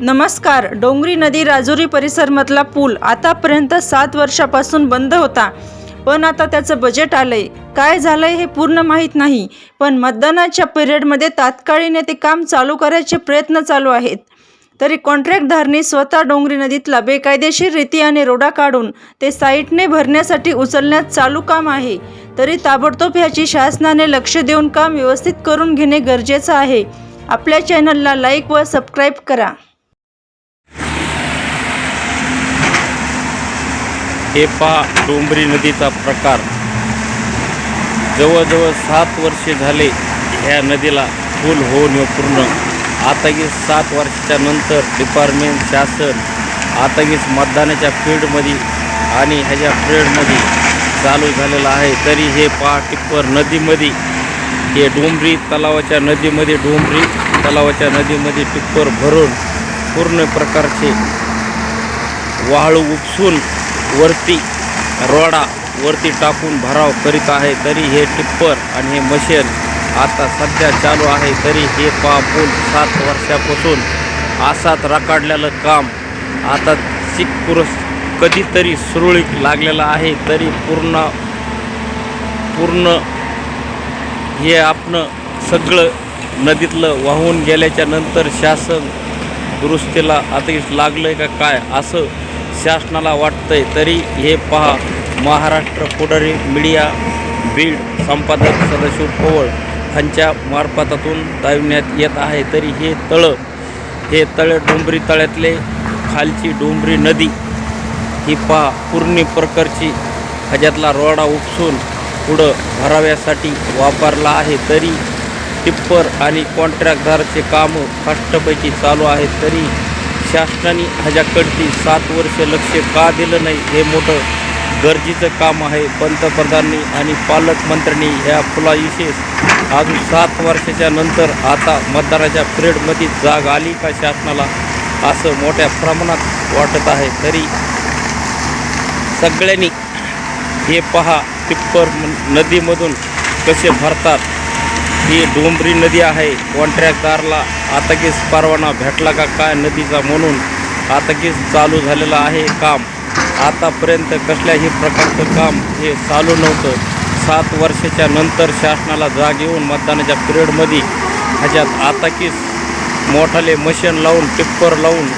नमस्कार. डोंगरी नदी राजुरी परिसरमधला पूल आतापर्यंत सात वर्षापासून बंद होता. पण आता त्याचं बजेट आलंय. काय झालंय हे पूर्ण माहीत नाही. पण मतदानाच्या पिरियडमध्ये तात्काळीने ते काम चालू करायचे प्रयत्न चालू आहेत. तरी कॉन्ट्रॅक्टधारनी स्वतः डोंगरी नदीतला बेकायदेशीर रीती आणि रोडा काढून ते साईटने भरण्यासाठी उचलण्यात चालू काम आहे. तरी ताबडतोब ह्याची शासनाने लक्ष देऊन काम व्यवस्थित करून घेणे गरजेचं आहे. आपल्या चॅनलला लाईक व सबस्क्राईब करा. हे डोंबरी नदीचा प्रकार. जवळजवळ सात वर्षे झाले ह्या नदीला पूल होऊन पूर्ण. आतागीच सात वर्षाच्या नंतर डिपार्टमेंट शासन आतागीच मतदानाच्या फील्डमध्ये आणि ह्याच्या फील्डमध्ये चालू झालेलं आहे. तरी हे पा टिप्पर नदीमध्ये हे डोंबरी तलावाच्या नदीमध्ये डोंबरी तलावाच्या नदीमध्ये टिप्पर भरून पूर्ण प्रकारचे वाळू उपसून वरती रोडा वरती टाकून भराव करीत आहे तरी हे टिप्पर आणि हे मशीन आता सध्या चालू आहे तरी हे पा पूल सात वर्षापासून आसात रकाडलेलं काम. आता सिख पुरुष कधीतरी सुरळीत लागलेलं आहे तरी पूर्ण पूर्ण हे आपण सगळं नदीतलं वाहून गेल्याच्यानंतर शासन दुरुस्तीला आता लागलं आहे का काय असं शासनाला वाटतंय तरी हे पहा. महाराष्ट्र पुढारी मीडिया बीड संपादक सदाशिव पोवळ यांच्या मार्फतातून दाविण्यात येत आहे. तरी हे तळं हे तळे डोंबरी तळ्यातले खालची डोंबरी नदी ही पहा पूर्ण प्रकारची ह्याच्यातला रोडा उपसून पुढं भराव्यासाठी वापरला आहे. तरी टिप्पर आणि कॉन्ट्रॅक्टदारचे कामं फास्टपैकी चालू आहेत. तरी शासनाने ह्याच्याकडची सात वर्ष लक्ष का दिलं नाही हे मोठं गरजेचं काम आहे. पंतप्रधानांनी आणि पालकमंत्र्यांनी ह्या फुलाविशेष अजून सात वर्षाच्या नंतर आता मतदानाच्या पिरियडमध्ये जाग आली का शासनाला असं मोठ्या प्रमाणात वाटत आहे. तरी सगळ्यांनी हे पहा टिप्पर नदीमधून कसे भरतात. ही डोंबरी नदी आहे. कॉन्ट्रॅक्टदारला आताकीच परवाना भेटला का काय नदीचा म्हणून आताकीच चालू झालेलं आहे काम. आतापर्यंत कसल्याही प्रकारचं काम हे चालू नव्हतं. सात वर्षाच्या नंतर शासनाला जाग येऊन मतदानाच्या पिरियडमध्ये ह्याच्यात आताकीच मोठाले मशीन लावून टिप्पर लावून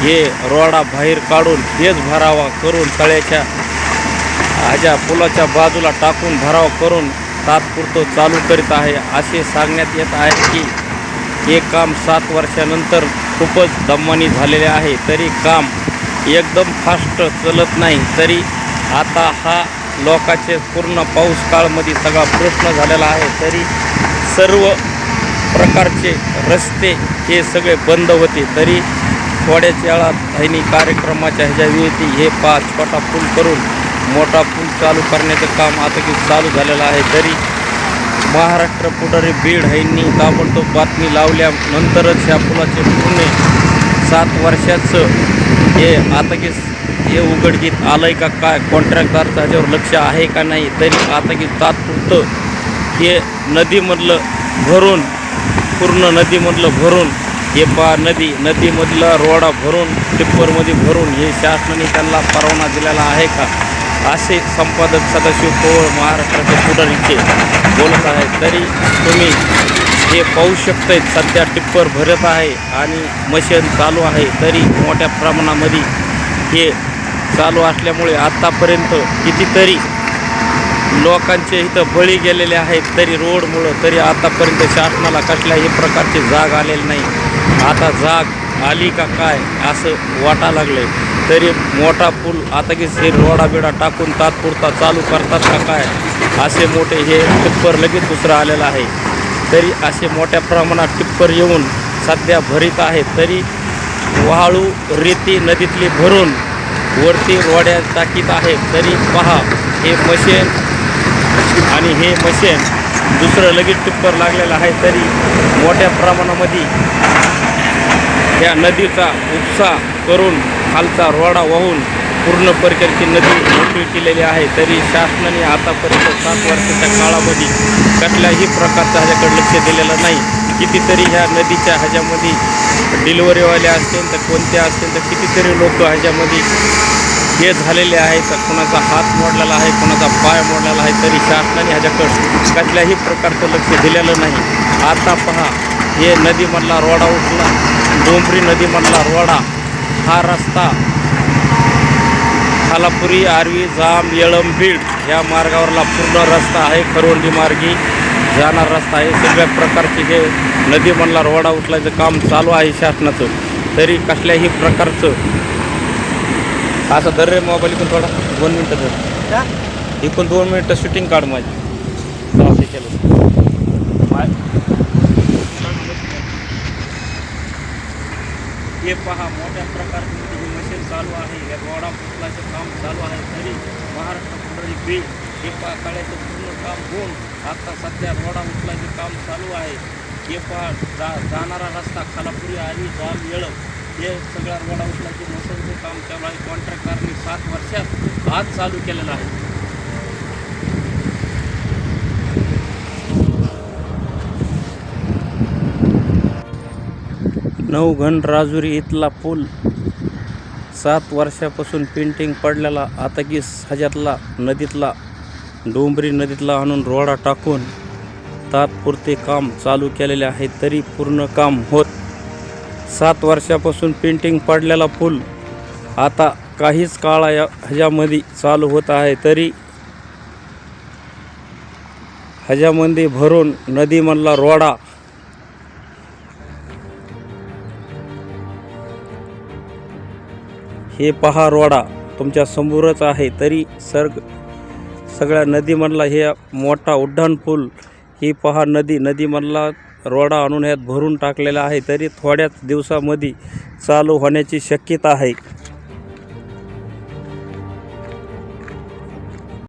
हे रोडा बाहेर काढून हेच भरावा करून तळ्याच्या ह्याच्या पुलाच्या बाजूला टाकून भराव करून तात्पुरतं चालू करीत आहे. असे सांगण्यात येत आहे की हे काम सात वर्षानंतर खूपच दमनी झालेले आहे. तरी काम एकदम फास्ट चलत नाही. तरी आता हा लोकाचे पूर्ण पाऊस काळमध्ये सगळा प्रश्न झालेला आहे. तरी सर्व प्रकारचे रस्ते हे सगळे बंद होते. तरी थोड्याच वेळात ह्यांनी कार्यक्रमाच्या ह्याच्या विरोधी हे पाच छोटा पूल करून मोठा पूल चालू करण्याचं काम आता की चालू झालेलं आहे. तरी महाराष्ट्र पुढारी बीड ह्यांनी ताबडतोब बातमी लावल्यानंतरच ह्या पुलाचे पूर्ण सात वर्षाचं हे आता की हे उघडकीत आलं आहे का काय? कॉन्ट्रॅक्टदारचं ह्याच्यावर लक्ष आहे का नाही? तरी आता की तात्पुरतं हे नदीमधलं भरून पूर्ण नदीमधलं भरून हे पा नदी नदीमधला रोडा भरून टिप्परमध्ये भरून हे शासनाने त्यांना परवाना दिलेला आहे का? असे संपादक सदाशिव कोवळ महाराष्ट्राचे पुढारीचे. बोलत आहेत. तरी तुम्ही हे पाहू शकताय सध्या टिप्पर भरत आहे आणि मशीन चालू आहे. तरी मोठ्या प्रमाणामध्ये हे चालू असल्यामुळे आत्तापर्यंत कितीतरी लोकांचे इथं बळी गेलेले आहेत तरी रोडमुळं तरी आतापर्यंत शासनाला कसल्याही प्रकारची जाग आलेली नाही. आता जाग आली का काय असं वाटा लागलं आहे तरी मोठा पूल आता की हे रोडाबिडा टाकून तात्पुरता चालू करतात का काय? असे मोठे हे टिप्पर लगेच दुसरं आलेलं आहे. तरी असे मोठ्या प्रमाणात टिप्पर येऊन सध्या भरीत आहेत. तरी वाळू रेती नदीतली भरून वरती रोड्या टाकीत आहेत. तरी पहा हे मशीन आणि हे मशीन दुसरं लगेच टिप्पर लागलेलं आहे तरी मोठ्या प्रमाणामध्ये या नदीचा उपसा करून खालचा रोडा वाहून पूर्ण प्रकारची नदी मोकळी केलेली आहे तरी शासनाने आतापर्यंत सात वर्षाच्या काळामध्ये कसल्याही प्रकारचं ह्याच्याकडे लक्ष दिलेलं नाही. कितीतरी ह्या नदीच्या ह्याच्यामध्ये डिलिव्हरीवाले असतील तर कोणते असतील तर कितीतरी लोक ह्याच्यामध्ये हे झालेले आहेत. तर कुणाचा हात मोडलेला आहे कोणाचा तरी शासनाने ह्याच्याकडं कसल्याही प्रकारचं लक्ष दिलेलं नाही. आता पहा हे नदीमधला रोडा उठला. डोंबरी नदीमधला रोडा. हा रस्ता खालापुरी आरवी जाम येळम बीड या मार्गावरला पूर्ण रस्ता आहे खरवंडी मार्गी जाणार रस्ता आहे. सगळ्या प्रकारचे हे नदीमधला रोडा उचलायचं काम चालू आहे शासनाचं. तरी कसल्याही प्रकारचं असं दर रे मोबाईल इकडून थोडा दोन मिनटं धर. इकडून दोन मिनटं शूटिंग काढ माझी. केलं. हे पहा मोठ्या प्रकारची ही मशीन चालू आहे. या रोडा पुतलाचं काम चालू आहे. तरी महाराष्ट्र पुढे बी हे पहा काळ्याचं पूर्ण काम होऊन आता सध्या रोडा पुतलाचे काम चालू आहे. हे पहा जा जाणारा रस्ता खालापुरी आणि जाम येळं. हे सगळ्या रोडा उचलायचे मशीनचं काम चालू आहे. सात वर्षात आज चालू केलेलं आहे. नवघन राजुरी इथला पूल सात वर्षापासून पेंटिंग पडलेला आता की हजातला नदीतला डोंबरी नदीतला आणून रोडा टाकून तात्पुरते काम चालू केलेले आहे तरी पूर्ण काम होत. सात वर्षापासून पेंटिंग पडलेला पूल आता काहीच काळा या ह्याच्यामध्ये चालू होत आहे तरी ह्याच्यामध्ये भरून नदीमधला रोडा हे पहा रोडा तुमच्या समोरच आहे तरी सर्ग सगळ्या नदीमधला हे मोठा उड्डाणपूल ही पहा नदी नदीमधला रोडा आणून ह्यात भरून टाकलेला आहे तरी थोड्याच दिवसामध्ये चालू होण्याची शक्यता आहे.